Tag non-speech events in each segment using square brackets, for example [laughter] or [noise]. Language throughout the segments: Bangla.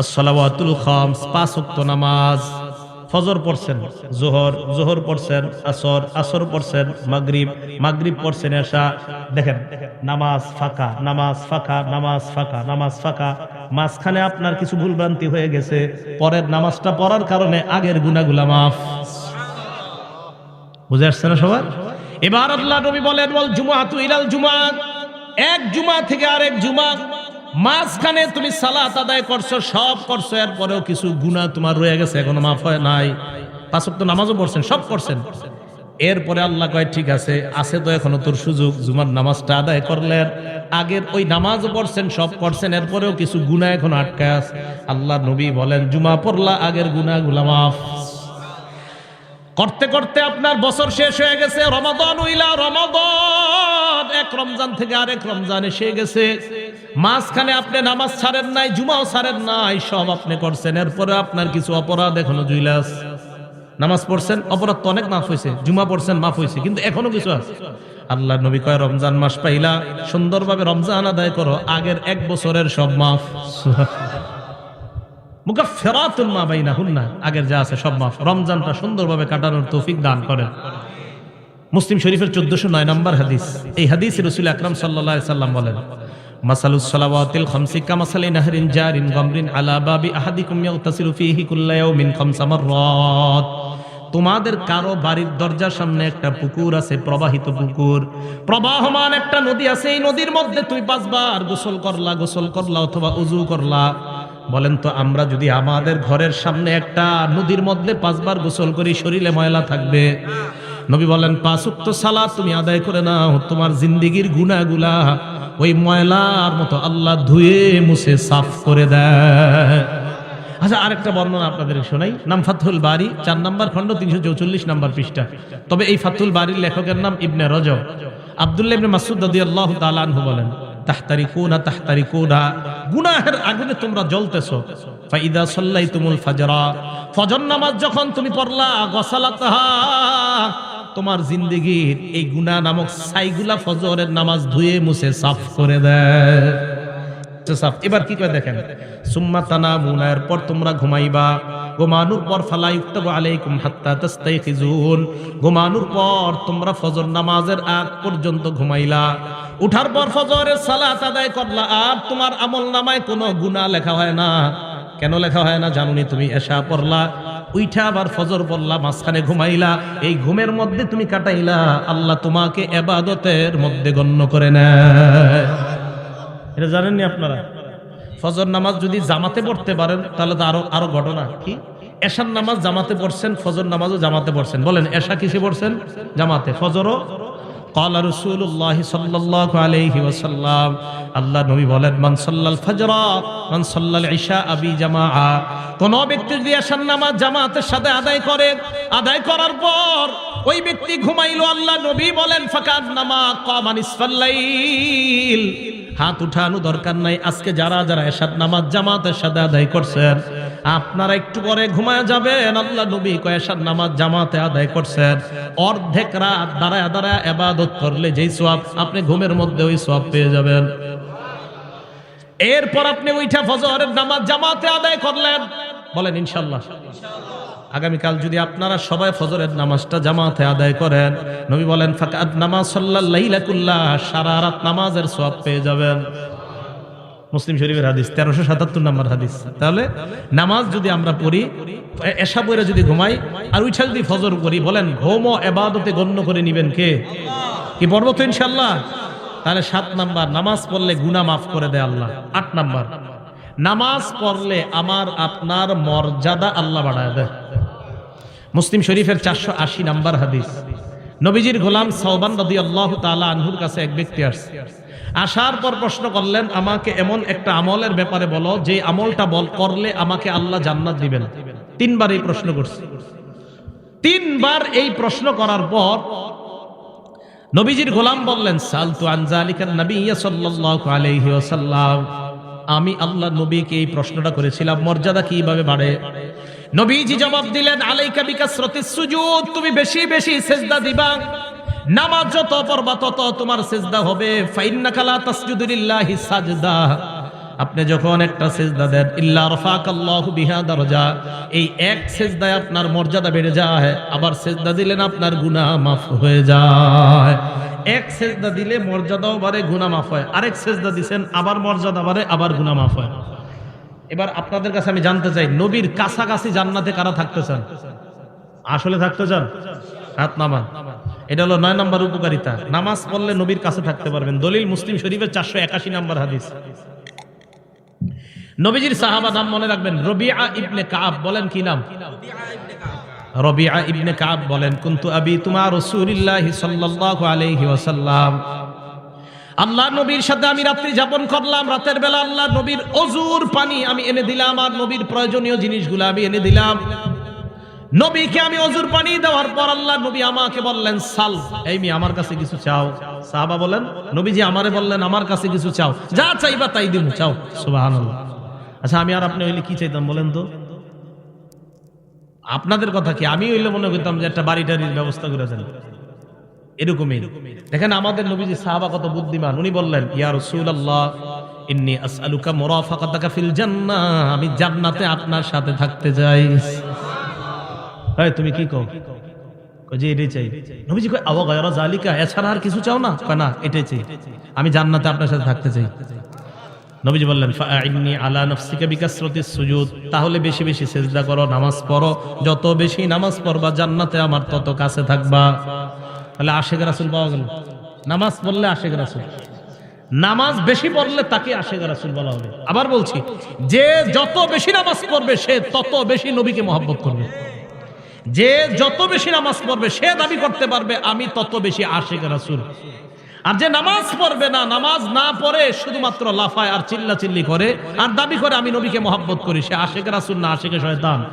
আসসালাওয়াতুল খামস, পাঁচ নামাজ, ফজর পড়ছেন, জোহর জোহর পড়ছেন, আসর আসর পড়ছেন, মাগরিব মাগরিব পড়ছেন দেখেন, নামাজ ফাঁকা নামাজ ফাঁকা নামাজ ফাঁকা নামাজ ফাঁকা, মাঝখানে আপনার কিছু ভুলভ্রান্তি হয়ে গেছে, পরের নামাজটা পড়ার কারণে আগের গুনাগুলা মাফ। বুঝে আসছে না সবার এবার আল্লাহ নবী বলেন বল জুমা তু ইলাল জুমা এক জুমা থেকে আরেক জুমা মাঝখানে তুমি সালাত আদায় করছ, সব করছ, এরপরেও কিছু গুণা তোমার রয়ে গেছে, এখনও মাফ হয় নাই। পাঁচ তো নামাজও পড়ছেন, সব করছেন। এরপরে আল্লাহ কয়, ঠিক আছে আছে তো এখনও তোর সুযোগ, জুমার নামাজটা আদায় করলেন। আগের ওই নামাজ পড়ছেন, সব করছেন, এরপরেও কিছু গুণা এখন আটকায় আছে। আল্লাহ নবী বলেন, জুমা পড়লা, আগের গুণা গুলা মাফ। করতে করতে আপনার বছর শেষ হয়ে গেছে, রমাদান উইলা রমাদান। এক রমজান থেকে আরেক রমজান এসে গেছে। মাঝখানে আপনি নামাজ ছাড়েন নাই জুমাও ছাড়েন নাই সব আপনি করছেন। এরপরে আপনার কিছু অপরাধ এখনও জুইলাস নামাজ পড়ছেন অপরাধ তো অনেক মাফ হয়েছে জুমা পড়ছেন মাফ হয়েছে কিন্তু এখনও কিছু আছে। আল্লাহ নবী কয় রমজান মাস পাইলা সুন্দরভাবে রমজান আদায় করো আগের এক বছরের সব মাফ। মুখা মুকাফফিরাতুন মা বাইনাহুন্না আগের যা আছে সব মাফ। রমজানটা সুন্দরভাবে কাটানোর তৌফিক দান করেন। মুসলিম শরীফের চোদ্দশো নয় নম্বর হাদিস। এই হাদিস রসুল আকরাম সাল্লাহ সাল্লাম বলেন মাসালুস সালাওয়াতিল খামসি কামাসালি নাহরিন জারিন গামরিন আলা বাবি আহাদিকুম ইয়াগতাসিলু ফীহি কুল্লা ইয়াউমিন খামসা মাররাত। তোমাদের কারও বাড়ির দরজার সামনে একটা পুকুর আছে, প্রবাহিত পুকুর। প্রবাহমান একটা নদী আছে, এই নদীর মধ্যে তুই পাঁচবার গোসল করলা গোসল করলা অথবা উজু করলা। বলেন তো, আমরা যদি আমাদের ঘরের সামনে একটা নদীর মধ্যে পাঁচবার গোসল করি, শরীরে ময়লা থাকবে? নবী বলেন, পাঁচ উক্ত সালাত তুমি আদায় করে নাও, তোমার জিন্দিগির গুনাগুলা ওই ময়লার মতো আল্লাহ ধুয়ে মুছে সাফ করে দেয়। আচ্ছা আরেকটা বর্ণনা আপনাদের শোনাই। নাম ফাতুল বাড়ি চার নম্বর খণ্ড, তিনশো চৌচল্লিশ নম্বর পৃষ্ঠা। তবে এই ফাতুল বাড়ির লেখকের নাম ইবনে রজব। আব্দুল্লাহ ইবনে মাসুদ রাদি আল্লাহ তালানহু বলেন তাহতারি কোনা তাহতারি কোনা গুনাহের আগুনে তোমরা জ্বলতেছো। ফাইদা সাল্লাই তুমুল ফাজরা। ফজর নামাজ যখন তুমি পড়লা, গসালাতাহা তোমার জিন্দিগির এই গুনাহ নামক সাইগুলা ফজরের নামাজ ধুয়ে মুছে সাফ করে দেয় সাফ। এবার কি করে দেখেন? সুম্মা তানা মুনায়ের পর তোমরা ঘুমাইবা। ঘুমানোর পর ফালাই উক্তাবু আলাইকুম হাত্তা তাস্তাইখিজুন। ঘুমানোর পর তোমরা ফজর নামাজের আগ পর্যন্ত ঘুমাইলা। উঠার পর ফজরের সালাত আদায় করলা, আর তোমার আমল নামায় কোনো গুনাহ লেখা হয় না। কেন লেখা হয় না জানুনি তুমি? এশা পড়লা। উইঠা আবার ফজর বললা, মাঝখানে ঘুমাইলা। এই ঘুমের মধ্যে তুমি কাটাইলা, আল্লাহ তোমাকে এবাদতের মধ্যে গণ্য করে নেয়। এটা জানেননি আপনারা? ফজর নামাজ যদি জামাতে পড়তে পারেন, তাহলে তো আরও আরও ঘটনা। কি? এশার নামাজ জামাতে পড়ছেন, ফজর নামাজও জামাতে পড়ছেন। বলেন, এশা কিসে পড়ছেন? জামাতে। ফজরও কলা রসুল্লাহ সাল্লাহ আলহি ওসাল্লাম আল্লাহ নবী বলেন মানসাল্লাল ফজরা মানসাল্লাল ঈশা আবি জামা কোন ব্যক্তি যদি আসার নামাজ জামাতের সাথে আদায় করে, আদায় করার পর ওই ব্যক্তি ঘুমাইল, আল্লাহ নবী বলেন, ফাকাদ নামা কমান ইসফাল্লাইল হাত উঠানো দরকার নাই। আজকে যারা যারা এসাদ নামাজ জামাতের সাথে আদায় করছেন, আপনারা একটু পরে ঘুমায় যাবেন। আল্লাহ নবী কয়েসার নামাজ জামাতে আদায় করছেন। অর্ধেক রাত দাঁড়ায় দাঁড়ায় এবাদত করলে যেই সোয়াব আপনি ঘুমের মধ্যে ওই সোয়াব পেয়ে যাবেন। এরপর আপনি উইঠা ফজরের নামাজ জামাতে আদায় করলেন। বলেন ইনশাল্লাহ আগামীকাল যদি আপনারা সবাই ফজরের নামাজটা জামাতে আদায় করেন, নবী বলেন, ফাকাদ নামাজ সাল্লাহ সারা রাত নামাজের সব পেয়ে যাবেন। মুসলিম শরীফের হাদিস, তেরোশো সাতাত্তর নাম্বার হাদিস। তাহলে নামাজ যদি আমরা পড়ি এসা পরে যদি ঘুমাই, আর উইঠা যদি ফজর করি, বলেন ঘোম এবাদতে গণ্য করে নিবেন কে? কি পড়ব তো ইনশাল্লাহ তাহলে সাত নাম্বার, নামাজ পড়লে গুনা মাফ করে দেয় আল্লাহ। আট নাম্বার, নামাজ পড়লে আমার আপনার মর্যাদা আল্লাহ বাড়ায় দেয়। মুসলিম শরীফের চারশো আশি নাম্বার হাদিস। নবীজির গোলাম সৌবান রদি আল্লাহ তালা আনহুর কাছে এক ব্যক্তি আসছে। আসার পর প্রশ্ন করলেন, আমাকে এমন একটা আমলের ব্যাপারে বলো, যে আমলটা বল, করলে আমাকে আল্লাহ জান্নাত দিবেন। তিনবার এই প্রশ্ন করছে। তিনবার এই প্রশ্ন করার পর নবীজির গোলাম বললেন, সালতু আনজালিকান নবী সাল্লাল্লাহু আলাইহি ওয়াসাল্লাম। আমি আল্লাহ নবীকে এই প্রশ্নটা করেছিলাম, মর্যাদা কীভাবে বাড়ে? নবীজি জবাব দিলেন, আলাইকা বিকাসরতিস সুজুদ, তুমি বেশি বেশি সেজদা দিবা। নামাজ যত পড়বা তত তোমার সেজদা হবে। ফাইন্নাকা লা তাসজুদু লিল্লাহি সাজদা। আপনি যখন একটা সেজদা দেন, ইল্লা রফাকাল্লাহু বিহা দরজা। এই এক সেজদায় আপনার মর্যাদা বেড়ে যায়, আবার সেজদা দিলেন আপনার গুনাহ মাফ হয়ে যায়। এক সেজদা দিলে মর্যাদাও বাড়ে, গুনাহ মাফ হয়। আরেক সেজদা দিছেন, আবার মর্যাদা বাড়ে, আবার গুনাহ মাফ হয়। এবার আপনাদের কাছে আমি জানতে চাই, নবীর কাছাকাছি জান্নাতে কারা থাকতে চান? আসলে থাকতে চান? হাত নামান। এটা হলো নয় নম্বর উপকারিতা। নামাজ পড়লে নবীর কাছে থাকতে পারবেন। দলিল মুসলিম শরীফের চারশো একাশি নম্বর হাদিস। নবীজির সাহাবা নাম মনে রাখবেন, রবিআ ইবনে কাব বলেন কি নাম? রবিআ ইবনে কাব বলেন, কুনতু আবি তোমার রাসূলুল্লাহি সাল্লাল্লাহু আলাইহি ওয়াসাল্লাম। আল্লাহ নবীর সাথে আমি রাত্রি যাপন করলাম, রাতের বেলা আল্লাহ নবীর অজুর পানি আমি এনে দিলাম আর নবীর প্রয়োজনীয় জিনিসগুলো আমি এনে দিলাম। নবীকে আমি অজুর পানি দেওয়ার পর আল্লাহ নবী আমাকে বললেন, সাল, এই মি আমার কাছে কিছু চাও। সাহাবা বলেন নবীজি আমারে বললেন, আমার কাছে কিছু চাও। যা চাইবা তাই দিব চাও। সুবহানাল্লাহ। আচ্ছা আমি আর আপনি হইলে কি চাইতাম বলেন তো? আপনাদের কথা কি? আমি হইলে মনে করতাম যে একটা বাড়ি টাড়ির ব্যবস্থা করে দেন এরকমই। দেখেন আমাদের নবীজি সাহাবা কত বুদ্ধিমান। উনি বললেন ইয়া রাসূলুল্লাহ ইন্নী আসআলুকা মুরাফাকাতাকা ফিল জান্নাহ আমি জান্নাতে আপনার সাথে থাকতে চাই। এই তুমি কি কও? যে এটাই চাই। নবীজি কই আওয়া গায়রা জালিকা এছাড়া আর কিছু চাও না? কয় না এটাই চাই। আমি জান্নাতে আপনার সাথে থাকতে চাই। নবীজি বললেন ফাইন্নি আলা নফসিকা বিকাসরতিস সুজুদ তাহলে বেশি বেশি সেজদা করো নামাজ পড়ো। যত বেশি নামাজ পড়বা জান্নাতে আমার তত কাছে থাকবা। তাহলে আশেখ রাসূল পাওয়া গেল। নামাজ পড়লে আশেক রাসুল। নামাজ বেশি পড়লে তাকে আশেক রাসূল বলা হবে। আবার বলছি, যে যত বেশি নামাজ পড়বে, সে তত বেশি নবীকে মহব্বত করবে। যে যত বেশি নামাজ পড়বে, সে দাবি করতে পারবে, আমি তত বেশি আশেখ রাসুল। আর যে নামাজ পড়বে না, নামাজ না পড়ে, শুধুমাত্র লাফায় আর চিল্লা চিল্লি করে, আর দাবি করে, আমি নবীকে মহব্বত করি, সে আশেখ রাসুল না আশেখ শয়তান।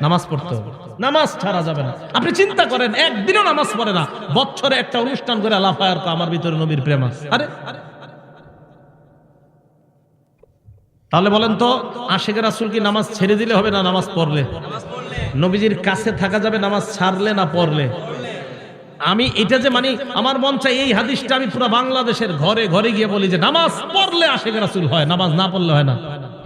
নামাজ পড়তে হবে। নামাজ ছাড়া যাবে না। আপনি চিন্তা করেন একদিনও নামাজ পড়ে না। বছরে একটা অনুষ্ঠান করে লাফায় আর কয়, আমার ভিতরে নবীর প্রেম আছে। আরে। তাহলে বলেন তো আশেখ রাসূল কি নামাজ ছেড়ে দিলে হবে না নামাজ পড়লে? নবীজির কাছে থাকা যাবে নামাজ ছাড়লে না পড়লে? আমি এটা যে মানে আমার মন চাই এই হাদিসটা আমি পুরো বাংলাদেশের ঘরে ঘরে গিয়ে বলি যে নামাজ পড়লে আশেখ রাসূল হয় নামাজ না পড়লে হয় না।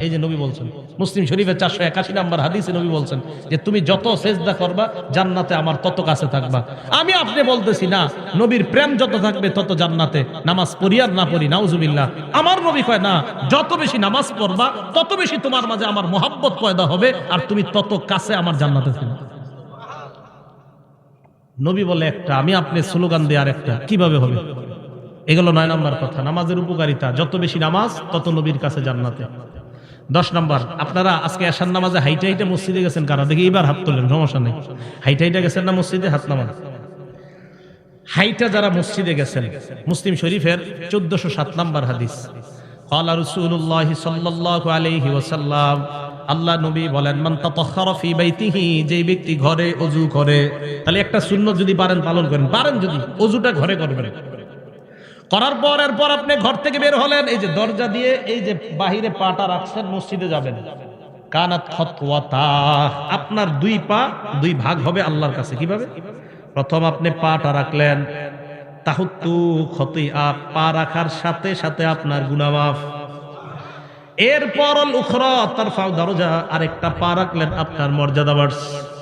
এই যে নবী বলছেন, মুসলিম শরীফের চারশো একাশি নাম্বার হাদিসে নবী বলছেন যে, তুমি যত সেজদা করবা, জান্নাতে আমার তত কাছে থাকবা। আমি আপনি বলতেছি না, নবীর প্রেম যত থাকবে তত জান্নাতে। নামাজ পড়ি আর না পড়ি, নাউজুবিল্লাহ। আমার নবী কয়, না, যত বেশি নামাজ পড়বা, তত বেশি তোমার মাঝে আমার মোহাব্বত পয়দা হবে আর তুমি তত কাছে আমার জান্নাতে থাকবে। নবী বলে একটা, আমি আপনি স্লোগান দিয়ে আর একটা কীভাবে হবে? এগুলো নয় নাম্বার কথা। নামাজের উপকারিতা, যত বেশি নামাজ, তত নবীর কাছে জান্নাতে। দশ নম্বর আপনারা আজকে এশার নামাজে হাইটে হাইটে মসজিদে গেছেন কারা দেখি এবার হাত তোলেন সমস্যা নেই হাইটে হাইটে গেছেন না মসজিদে হাত নামান হাইটা যারা মসজিদে গেছেন মুসলিম শরীফের চোদ্দশো সাত নম্বর হাদিস قال رسول الله صلى الله عليه وسلم আল্লাহ নবী বলেন মান তাতাহহারা ফি বাইতিহি যে ব্যক্তি ঘরে ওযু করে তাহলে একটা সুন্নাত যদি পারেন পালন করেন পারেন যদি ওযুটা ঘরে করবেন করার পর এরপর আপনি ঘর থেকে বের হলেন। এই যে দরজা দিয়ে এই যে বাহিরে পাটা রাখছেন, মসজিদে যাবেন। কানাত আপনার দুই পা, দুই ভাগ হবে আল্লাহর কাছে। কীভাবে? প্রথম আপনি পাটা রাখলেন। তাহুত্তু খতিয়া পা রাখার সাথে সাথে আপনার গুনামাফ। এরপর উখরা তার ফাও দরজা, আরেকটা পা রাখলেন আপনার মর্যাদা বাড়ছে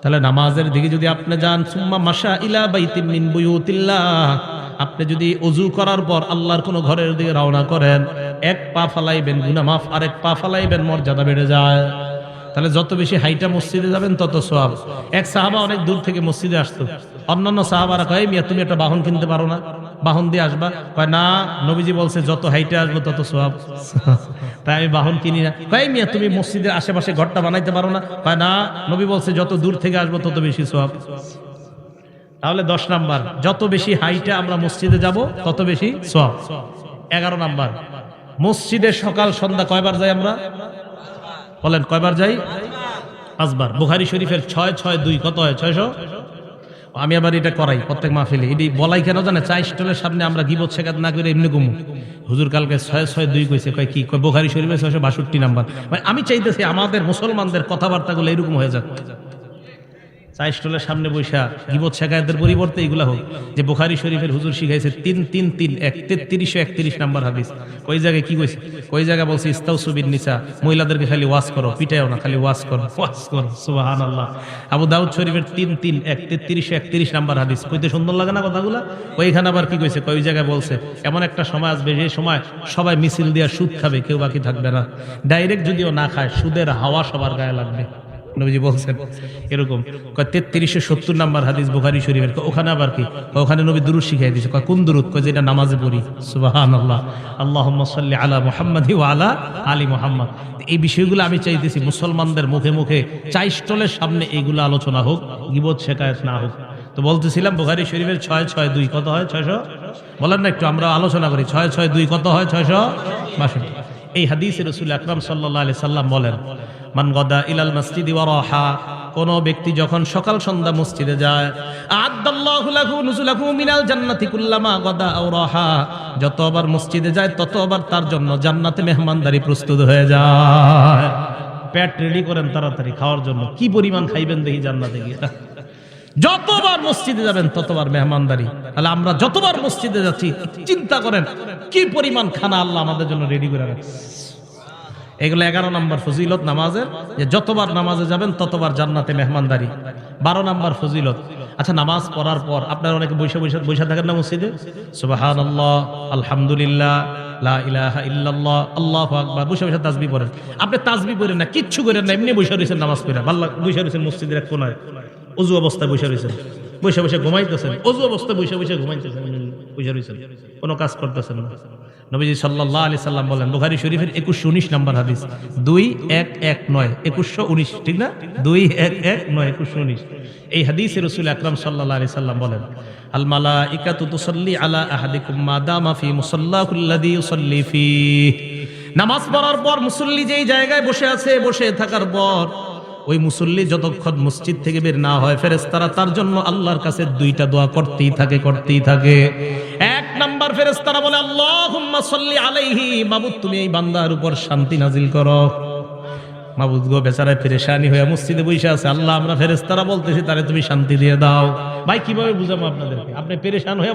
তাহলে নামাজের দিকে যদি আপনি যান, সুম্মা মাসা ইলা বাইতি মিন বুয়ুতিল্লাহ। আপনি যদি অজু করার পর আল্লাহর কোন ঘরের দিকে রওনা করেন, এক পা ফালাইবেন, গুনাহ মাফ, আরেক পা ফালাইবেন, মর্যাদা বেড়ে যায়। তাহলে যত বেশি হাইটা মসজিদে যাবেন, তত সওয়াব এক সাহাবা অনেক দূর থেকে মসজিদে আসতো। অন্যান্য সাহাবারা কয়, মিয়া, তুমি একটা বাহন কিনতে পারো না। বাহন দিয়ে আসবা? কয়, না, নবীজি বলছে, যত হাইটে আসব তত সওয়াব [laughs] তাই আমি বাহন কিনি না। কয় মিয়া, তুমি মসজিদের আশেপাশে ঘরটা বানাইতে পারো না? কয়, না, নবী বলছে, যত দূর থেকে আসব তত বেশি সওয়াব তাহলে দশ নাম্বার, যত বেশি হাইটে আমরা মসজিদে যাব, তত বেশি সওয়াব এগারো নাম্বার, মসজিদে সকাল, সন্ধ্যা কয়বার যাই আমরা? বলেন, কয়বার যাই? পাঁচবার। বুখারি শরীফের ছয় ছয়, দুই, কত হয়? ছয়শো? আমি আবার এটা করাই, প্রত্যেক মাহফিলে। এটি বলাই কেন জানে? চা স্টলের সামনে আমরা গিবত শেখাত না করে এমনি গুমু হুজুর কালকে ছয় ছয়, দুই কইছে, কয় কি? কয়, বোখারি শরীফে ছয়শো বাষট্টি নাম্বার। মানে আমি চাইতেছি আমাদের মুসলমানদের কথাবার্তাগুলো এরকম হয়ে যাক। চা স্টলের সামনে বৈশা গিবত শেখায়তের পরিবর্তে এগুলা হোক। যে বুখারি শরীফের হুজুর শিখাইছে তিন তিন তিন, এক তেত্রিশশো একত্রিশ নাম্বার হাদিস। ওই জায়গায় কি কইছে? ওই জায়গায় বলছে ইস্তাউসুবিন নিসা, মহিলাদেরকে খালি ওয়াশ করো পিটাইও না, খালি ওয়াশ করো ওয়াশ করো সুবাহান আল্লাহ আবু দাউদ শরীফের তিন তিন, এক তেত্রিশশো একত্রিশ নাম্বার হাদিস। কইতে সুন্দর লাগে না কথাগুলা? ওইখানে আবার কি কইছে? কই জায়গায় বলছে, এমন একটা সময় আসবে, যে সময় সবাই মিছিল দিয়ে সুদ খাবে, কেউ বাকি থাকবে না। ডাইরেক্ট যদিও না খায়, সুদের হাওয়া সবার গায়ে লাগবে। নবীজি বলছেন, এরকম। তেত্রিশশো সত্তর নাম্বার হাদিস বুখারি শরীফের। ওখানে আবার কি? ওখানে নবী দুরুদ শিখাই দিয়েছে। কোন দুরুদ? কয় যেটা নামাজে পড়ি। সুবাহান আল্লাহ আল্লাহ সাল্লি আলা মোহাম্মদ আলা আলী মোহাম্মদ। এই বিষয়গুলো আমি চাইতেছি মুসলমানদের মুখে মুখে, চাই স্টলের সামনে এইগুলো আলোচনা হোক, গিবত শেখায়ত না হোক। তো বলতেছিলাম বুখারি শরীফের ছয় ছয় দুই, কত হয় ছয়শো? বলেন না একটু, আমরা আলোচনা করি। ছয় ছয় দুই, কত হয় ছয়শো? বাষট্টি। এই হাদিসে রসুল আকরাম সাল্লাহ আলি সাল্লাম বলেন মান গদা ইলাল মসজিদি ওয়ারাহা। কোন ব্যক্তি যখন সকাল সন্ধ্যা মসজিদে যায় আদাল্লাহু লাহু নুজুলাহু মিনাল জান্নাতি কুল্লামা গদা যতবার মসজিদে যায়, ততবার তার জন্য জান্নাতে মেহমানদারি প্রস্তুত হয়ে যায়। পেট রেডি করেন তাড়াতাড়ি, খাওয়ার জন্য। কি পরিমাণ খাইবেন দেখি জান্নাতে গিয়ে? যতবার মসজিদে যাবেন, ততবার মেহমানদারি। তাহলে আমরা যতবার মসজিদে যাচ্ছি, চিন্তা করেন, কি পরিমাণ খানা আল্লাহ আমাদের জন্য রেডি করে রাখছে। এগুলো এগারো নম্বর ফজিলত নামাজের, যে যতবার নামাজে যাবেন ততবার জান্নাতে মেহমানদারি। বারো নম্বর ফজিলত। আচ্ছা নামাজ পড়ার পর আপনার অনেকে বৈশা বৈশা বৈশা থাকেন না মসজিদে? সুবাহান আলহামদুলিল্লাহ তাসবি পড়েন। আপনি তাসবি পড়েন না, কিচ্ছু করেন না, এমনি বসে রয়েছেন নামাজ পড়ে। ভাল্লা বসে রয়েছেন মসজিদের এক কোনায়। অজু অবস্থায় বসে রয়েছেন। বসে বসে ঘুমাইতেছেন। অজু অবস্থায় বসে বসে ঘুমাইতেছেন। বসে রয়েছেন কোনো কাজ করতেছেন না। নবীজি সাল্লাহ আলি সাল্লাম বলেন, বুখারি শরীফের একুশশো উনিশ নাম্বার হাদিস। দুই এক এক নয়, একুশশো উনিশ, ঠিক না? দুই এক এক নয়, একুশশো উনিশ। এই হাদিসে রসুল আকরাম সাল্লাহ আলি সাল্লাম বলেন, আল মালা ইকাতু তুসল্লি আলা আহাদিকুম মাদামা ফি মুসাল্লাহুল্লাযী ইউসাল্লি ফি। নামাজ পড়ার পর মুসল্লি যেই জায়গায় বসে আছে, বসে থাকার পর ওই মুসল্লি যতক্ষণ মসজিদ থেকে বের না হয় ফেরেস্তারা তার জন্য আল্লাহর কাছে দুইটা দোয়া করতেই থাকে করতেই থাকে। এক নাম্বার ফেরেস্তারা বলে, আল্লাহুম্মা সাল্লি আলাইহি। মাবুদ, তুমি এই বান্দার উপর শান্তি নাজিল করো। গো ফেরেশানি হয়ে মসজিদে আছে। আল্লাহ, আমরা ফেরেস্তারা বলতেছি, তারে তুমি শান্তি দিয়ে দাও। ভাই, কীভাবে আপনাদেরকে? আপনি পেরেশান হয়ে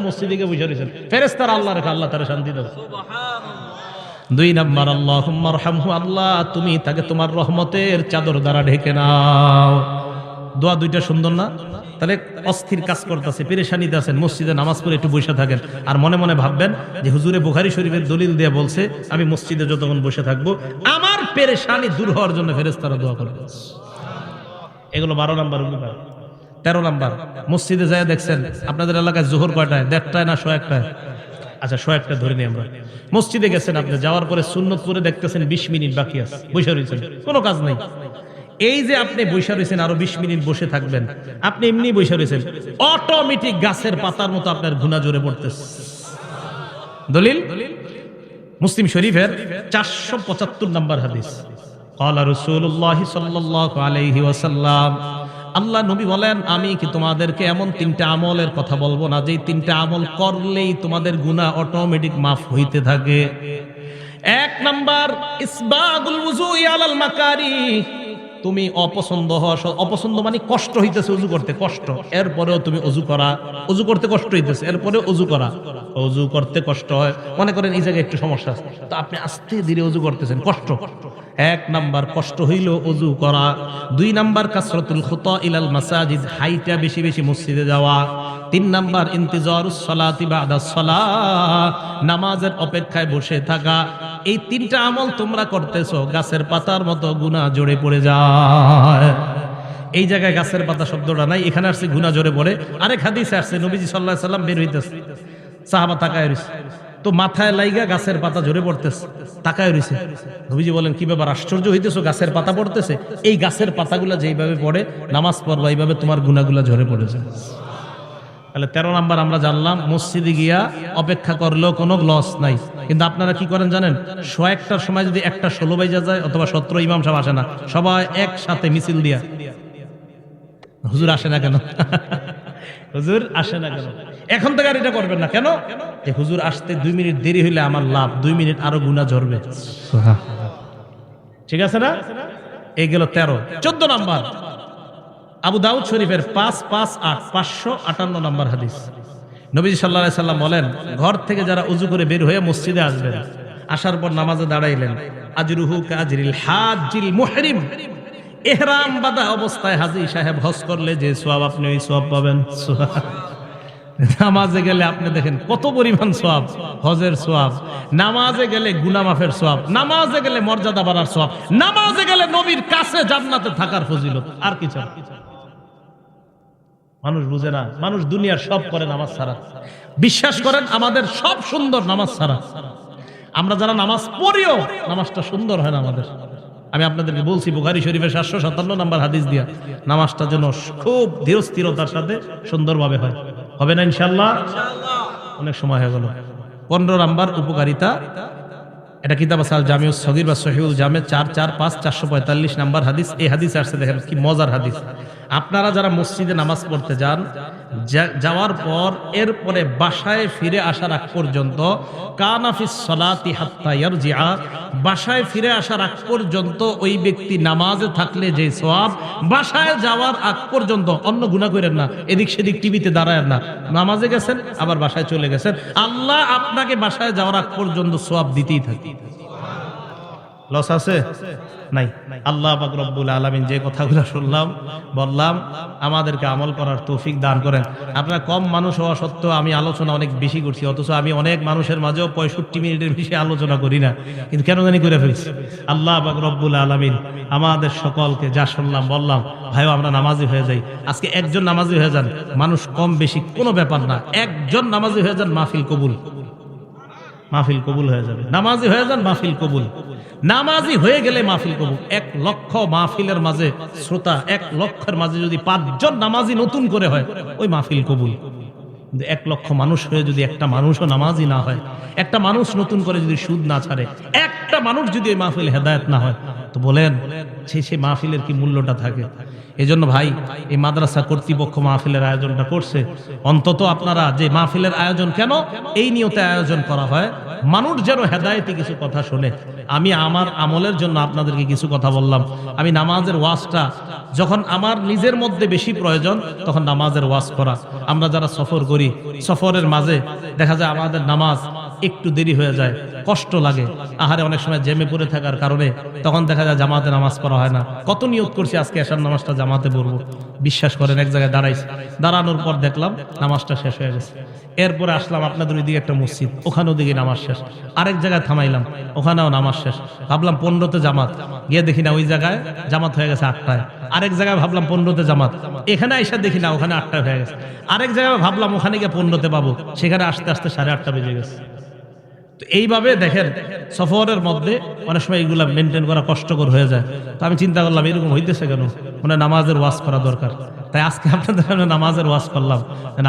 আল্লাহ আল্লাহ তারা শান্তি দাও। দুই নাম্বার আল্লাহ রহমহু আল্লাহ, তুমি তাকে তোমার রহমতের চাদর দ্বারা ঢেকে নাও। দোয়া দুইটা সুন্দর না? তাহলে অস্থির কাজ করতেছে পেরেশানিতে আছেন, মসজিদে নামাজ পড়ে একটু বসে থাকেন। আর মনে মনে ভাববেন যে হুজুরে বুখারি শরীফের দলিল দিয়ে বলছে, আমি মসজিদে যতক্ষণ বসে থাকব, আমার পেরেশানি দূর হওয়ার জন্য ফেরেস্তারা দোয়া করবে। এগুলো বারো নাম্বার তেরো নাম্বার, মসজিদে যায় দেখছেন, আপনাদের এলাকায় জোহর কয়টায়? দেড়টায় না শো একটায়? আচ্ছা শো একটা ধরে নিই আমরা মসজিদে গেছেন আপনি যাওয়ার পরে সুন্নত করে দেখতেছেন বিশ মিনিট বাকি আছে বসে রয়েছেন কোনো কাজ নেই এই যে আপনি বসে রয়েছেন আরো বিশ মিনিট বসে থাকবেন আপনি এমনি বসে রয়েছেন অটোমেটিক গাছের পাতার মতো আপনার ঘুণা জোরে পড়তেছে দলিল মুসলিম শরীফের চারশো পঁচাত্তর নম্বর হাদিস قال رسول الله صلى الله عليه وسلم আল্লাহ নবী বলেন, আমি কি তোমাদেরকে এমন তিনটা আমলের কথা বলব না? যে তিনটা আমল করলেই তোমাদের গুনাহ অটোমেটিক মাফ হইতে থাকে। এক নাম্বার, ইসবাগুল উযুই আলাল মাকারি। তুমি অপছন্দ হওয়া অপছন্দ মানে কষ্ট হইতেছে অজু করতে, কষ্ট। এরপরেও তুমি অজু করা অজু করতে কষ্ট হইতেছে এরপরে অজু করা। অজু করতে কষ্ট হয়। মনে করেন এই জায়গায় একটু সমস্যা আছে। তো আপনি আস্তে ধীরে অজু করতেছেন, কষ্ট। এক নাম্বার কষ্ট হইল অজু করা, দুই নাম্বার কাসরতুল খুতা ইলাল মাসাজিদ হাইটা বেশি বেশি মসজিদে যাওয়া, তিন নাম্বার ইন্তিজারুস সালাতি বাদা নামাজের অপেক্ষায় বসে থাকা, এই তিনটা আমল তোমরা করতেছো, গাছের পাতার মতো গুণা জড়ে পড়ে যায়। এই জায়গায় গাছের পাতা শব্দটা নাই, এখানে আসছে গুণা জোরে পড়ে, আরেক হাদিসে আসছে, নবীজি সাল্লাহ সাল্লাম বের হইতেছে, সাহাবা তাকায় তো মাথায় লাইগা গাছের পাতা ঝরে পড়তেছে, তাকায় রইছে। নবীজি বলেন, কি ব্যাপার? আশ্চর্য হইতেছো? গাছের পাতা পড়তেছে? এই গাছের পাতাগুলা যেইভাবে পড়ে, নামাজ পড়বা, এইভাবে তোমার গুণাগুলা ঝরে পড়েছে। তাহলে তেরো নাম্বার আমরা জানলাম, মসজিদে গিয়া অপেক্ষা করলেও কোনো লস নাই। কিন্তু আপনারা কি করেন জানেন? শো একটার সময় যদি একটা ষোলো বাইজা যায়, অথবা সতেরো ইমাম সাহেব আসে না, সবাই একসাথে মিছিল দিয়া। হুজুর আসে না কেন? হুজুর আসে না কেন? এখন থেকে আর এটা করবেন না। কেন? যে হুজুর আসতে দুই মিনিট দেরি হইলে আমার লাভ, দুই মিনিট আরও গুণা ঝরবে। ঠিক আছে না? এই গেল তেরো। চোদ্দ নাম্বার। আবু দাউদ শরীফের পাঁচ পাঁচ, আট, পাঁচশো আটান্ন নাম্বার হাদিস। নবীজি সাল্লাহ সাল্লাম বলেন, ঘর থেকে যারা উজু করে বের হয়ে মসজিদে আসবেন, আসার পর নামাজে দাঁড়াইলেন। আজরুহু কাজরিল হাজিল মুহরিম। এহরাম বাদা অবস্থায় হাজি সাহেব হজ করলে যে সোয়াব, আপনি ওই সোয়াব পাবেন। নামাজে গেলে আপনি দেখেন কত পরিমাণ সোয়াব, হজের সোয়াব, নামাজে গেলে গুনামাফের সোয়াব, নামাজে গেলে মর্যাদা বাড়ার সোয়াব, নামাজে গেলে নবীর কাছে জান্নাতে থাকার ফজিলত, আর কিছু মানুষ বুঝে না, মানুষ দুনিয়ার সব করে নামাজ ছাড়া। বিশ্বাস করেন, আমাদের সব সুন্দর নামাজ ছাড়া। আমরা যারা নামাজ পড়িও, নামাজটা সুন্দর হয় না আমাদের। আমি আপনাদেরকে বলছি, বুখারি শরীফের সাতশো সাতান্ন নাম্বার হাদিস দিয়া নামাজটা যেন খুব ধীর স্থিরতার সাথে সুন্দরভাবে হয়। হবে না ইনশাল্লাহ অনেক সময় হয়ে গেল। পনেরো নাম্বার উপকারিতা, এটা কিতাব আসাল জামিউ সগির বা সহিউল জামে, চার চার, পাঁচ, চারশো পঁয়তাল্লিশ নাম্বার হাদিস। এই হাদিস আসছে দেখেন কি মজার হাদিস। আপনারা যারা মসজিদে নামাজ পড়তে যান যাওয়ার পর এরপরে বাসায় ফিরে আসার আগ পর্যন্ত কানাফিস সলাতি হাত্তা ইয়ারজিআ, বাসায় ফিরে আসার আগ পর্যন্ত ওই ব্যক্তি নামাজে থাকলে যে সোয়াব বাসায় যাওয়ার আগ পর্যন্ত অন্য গুণা করেন না, এদিক সেদিক টিভিতে দাঁড়ায় না। নামাজে গেছেন, আবার বাসায় চলে গেছেন। আল্লাহ আপনাকে বাসায় যাওয়ার আগ পর্যন্ত সোয়াব দিতেই থাকে লস আছে? নাই। আল্লাহ রব্বুল আলামিন যে কথাগুলো শুনলাম, বললাম, আমাদেরকে আমল করার তৌফিক দান করেন। আপনার কম মানুষ হওয়া সত্ত্বেও আমি আলোচনা অনেক বেশি করছি, অথচ আমি অনেক মানুষের মাঝেও পঁয়ষট্টি মিনিটের বেশি আলোচনা করি না। কিন্তু কেন জানি করে ফেলছি। আল্লাহ পাক রব্বুল আলামিন আমাদের সকলকে যা শুনলাম, বললাম, ভাইও, আমরা নামাজি হয়ে যাই। আজকে একজন নামাজি হয়ে যান। মানুষ কম বেশি কোনো ব্যাপার না। একজন নামাজি হয়ে যান মাহফিল কবুল। মাহফিল কবুল হয়ে যাবে। নামাজি হয়ে যান, মাহফিল কবুল। নামাজি হয়ে গেলে মাহফিল কবুল। এক লক্ষ মাহফিলের মাঝে শ্রোতা, এক লক্ষের মাঝে যদি পাঁচজন নামাজি নতুন করে হয়, ওই মাহফিল কবুল। কিন্তু এক লক্ষ মানুষ হয়ে যদি একটা মানুষও নামাজি না হয়, একটা মানুষ নতুন করে যদি সুদ না ছাড়ে, একটা মানুষ যদি ওই মাহফিল হেদায়ত না হয়, তো বলেন সেই সেই মাহফিলের কি মূল্যটা থাকে? এজন্য ভাই, এই মাদ্রাসা কর্তৃপক্ষ মাহফিলের আয়োজনটা করছে। অন্তত আপনারা যে মাহফিলের আয়োজন কেন এই নিয়তে আয়োজন করা হয়, মানুষ যেন হেদায়েতে কিছু কথা শোনে। আমি আমার আমলের জন্য আপনাদেরকে কিছু কথা বললাম। আমি নামাজের ওয়াজটা, যখন আমার নিজের মধ্যে বেশি প্রয়োজন, তখন নামাজের ওয়াজ করা। আমরা যারা সফর করি সফরের মাঝে দেখা যায় আমাদের নামাজ একটু দেরি হয়ে যায়, কষ্ট লাগে। আহারে অনেক সময় জেমে পড়ে থাকার কারণে তখন দেখা যায় জামাতে নামাজ পড়া হয় না। কত নিয়োগ করছি আজকে এসার নামাজটা জামাতে পড়ব। বিশ্বাস করেন, এক জায়গায় দাঁড়াইছি। দাঁড়ানোর পর দেখলাম নামাজটা শেষ হয়ে গেছে। এরপরে আসলাম আপনাদের ওইদিকে একটা মসজিদ ওখানে ওদিকে নামাজ শেষ। আরেক জায়গায় থামাইলাম, ওখানেও নামাজ শেষ। ভাবলাম পনেরোতে জামাত। গিয়ে দেখি না, ওই জায়গায় জামাত হয়ে গেছে আটটায়। আরেক জায়গায় ভাবলাম পনেরোতে জামাত। এখানে এসে দেখি না, ওখানে আটটায় হয়ে গেছে। আরেক জায়গায় ভাবলাম ওখানে গিয়ে পনেরোতে পাবো। সেখানে আসতে আসতে সাড়ে আটটা বেজে গেছে। এইভাবে দেখেন সফরের মধ্যে অনেক সময় এগুলা মেনটেন করা কষ্টকর হয়ে যায়। তো আমি চিন্তা করলাম, এরকম হইতেছে কেন? মানে নামাজের ওয়াজ করা দরকার। তাই আজকে আপনাদের সামনে নামাজের ওয়াজ করলাম।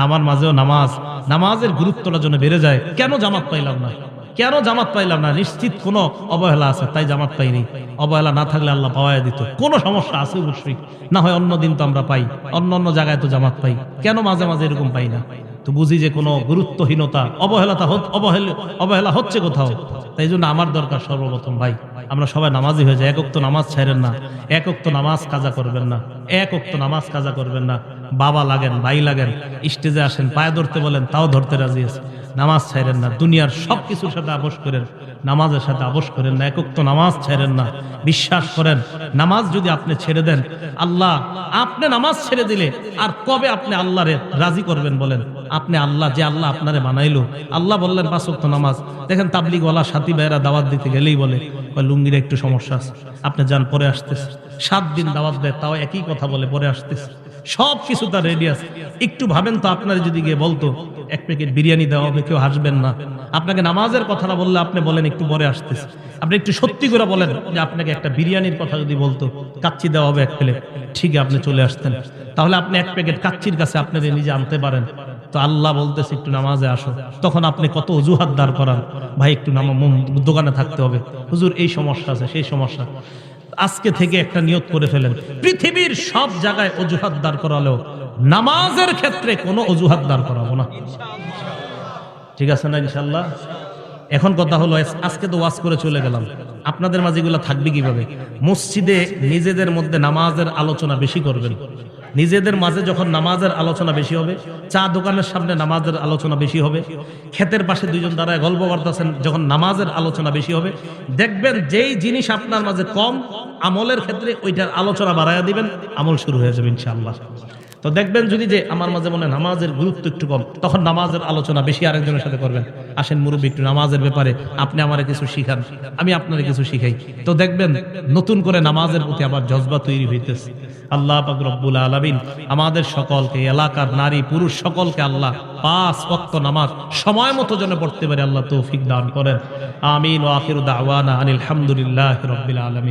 আমার মাঝেও নামাজ, নামাজের গুরুত্বটা জন্য বেড়ে যায়। কেন জামাত পাইলাম না? কেন জামাত পাইলাম না? নিশ্চিত কোনো অবহেলা আছে, তাই জামাত পাইনি। অবহেলা না থাকলে আল্লাহ পাওয়াই দিত। কোনো সমস্যা আছে অবশ্যই। না হয় অন্য দিন তো আমরা পাই, অন্য অন্য জায়গায় তো জামাত পাই। কেন মাঝে মাঝে এরকম পাই না? তো বুঝি যে কোনো গুরুত্বহীনতা, অবহেলাতা অবহেল অবহেলা হচ্ছে কোথাও? তাই জন্য আমার দরকার সর্বপ্রথম, ভাই, আমরা সবাই নামাজি হয়ে যাই একক তো নামাজ ছাড়েন না একক তো নামাজ কাজা করবেন না একক তো নামাজ কাজা করবেন না, বাবা লাগেন, ভাই লাগেন, স্টেজে আসেন, পায়ে ধরতে বলেন, তাও ধরতে রাজি আছে, নামাজ ছাড়েন না, দুনিয়ার সব কিছুর সাথে আপোষ করেন নামাজের সাথে আপোষ করেন না একক তো নামাজ ছেড়েন না। বিশ্বাস করেন, নামাজ যদি আপনি ছেড়ে দেন, আল্লাহ আপনি নামাজ ছেড়ে দিলে আর কবে আপনি আল্লাহরে রাজি করবেন বলেন? আপনি আল্লাহ যে আল্লাহ আপনারে বানাইলো। আল্লাহ বললেন ওয়াক্ত নামাজ। দেখেন তাবলিগওয়ালা সাথী ভাইয়েরা দাওয়াত দিতে গেলেই বলে লুঙ্গির একটু সমস্যা আছে। আপনি যান, পরে আসতেছে। সাত দিন দাওয়াত দেয়, তাও একই কথা বলে, পরে আসতেছে। সব কিছু তার রেডি আছে। একটু ভাবেন তো আপনার যদি গিয়ে বলতো, এক প্যাকেট বিরিয়ানি দেওয়া হবে, কেউ হাসবেন না। আপনাকে নামাজের কথাটা বললে আপনি বলেন, একটু পরে আসতেছে। আপনি একটু সত্যি করে বলেন যে আপনাকে একটা বিরিয়ানির কথা যদি বলতো, কাচ্চি দেওয়া হবে এক প্লেট। ঠিক আপনি চলে আসতেন। তাহলে আপনি এক প্যাকেট কাচ্চির কাছে আপনাদের নিজে আনতে পারেন, তো আল্লাহ বলতেছে, একটু নামাজে আসো। তখন আপনি কত অজুহাত দাঁড় করান। ভাই, একটু দোকানে থাকতে হবে। হুজুর, এই সমস্যা আছে, সেই সমস্যা। আজকে থেকে একটা নিয়ত করে ফেলেন। পৃথিবীর সব জায়গায় অজুহাত দাঁড় করালেও নামাজের ক্ষেত্রে কোনো অজুহাত দাঁড় করাবো না। ঠিক আছে না ইনশাল্লাহ এখন কথা হলো আজকে তো ওয়াজ করে চলে গেলাম। আপনাদের মাঝে এগুলো থাকবে কীভাবে? মসজিদে নিজেদের মধ্যে নামাজের আলোচনা বেশি করবেন। নিজেদের মাঝে যখন নামাজের আলোচনা বেশি হবে, চা দোকানের সামনে নামাজের আলোচনা বেশি হবে, ক্ষেতের পাশে দুইজন দাঁড়ায় গল্প করতেছেন, যখন নামাজের আলোচনা বেশি হবে, দেখবেন যেই জিনিস আপনার মাঝে কম, আমলের ক্ষেত্রে ওইটার আলোচনা বাড়াইয়া দিবেন, আমল শুরু হয়ে যাবে ইনশাআল্লাহ। তো দেখবেন যদি যে আমার মাঝে মনে নামাজের গুরুত্ব একটু কম, তখন নামাজের আলোচনা বেশি আরেকজনের সাথে করবেন। আসেন মুরব্বী, একটু নামাজের ব্যাপারে আপনি আমারে কিছু শিখান, আমি আপনারে কিছু শিখাই। তো দেখবেন নতুন করে নামাজের প্রতি আবার জজবা তৈরি হইতেছে। আল্লাহ পাক রব্বুল আলামিন আমাদের সকলকে, এলাকার নারী, পুরুষ সকলকে আল্লাহ পাঁচ ওয়াক্ত নামাজ সময় মতো যেন পড়তে পারে, আল্লাহ তৌফিক দান করেন। আমিন ওয়া আখিরু দাওয়ানা আনিল হামদুলিল্লাহি রাব্বিল আলামিন।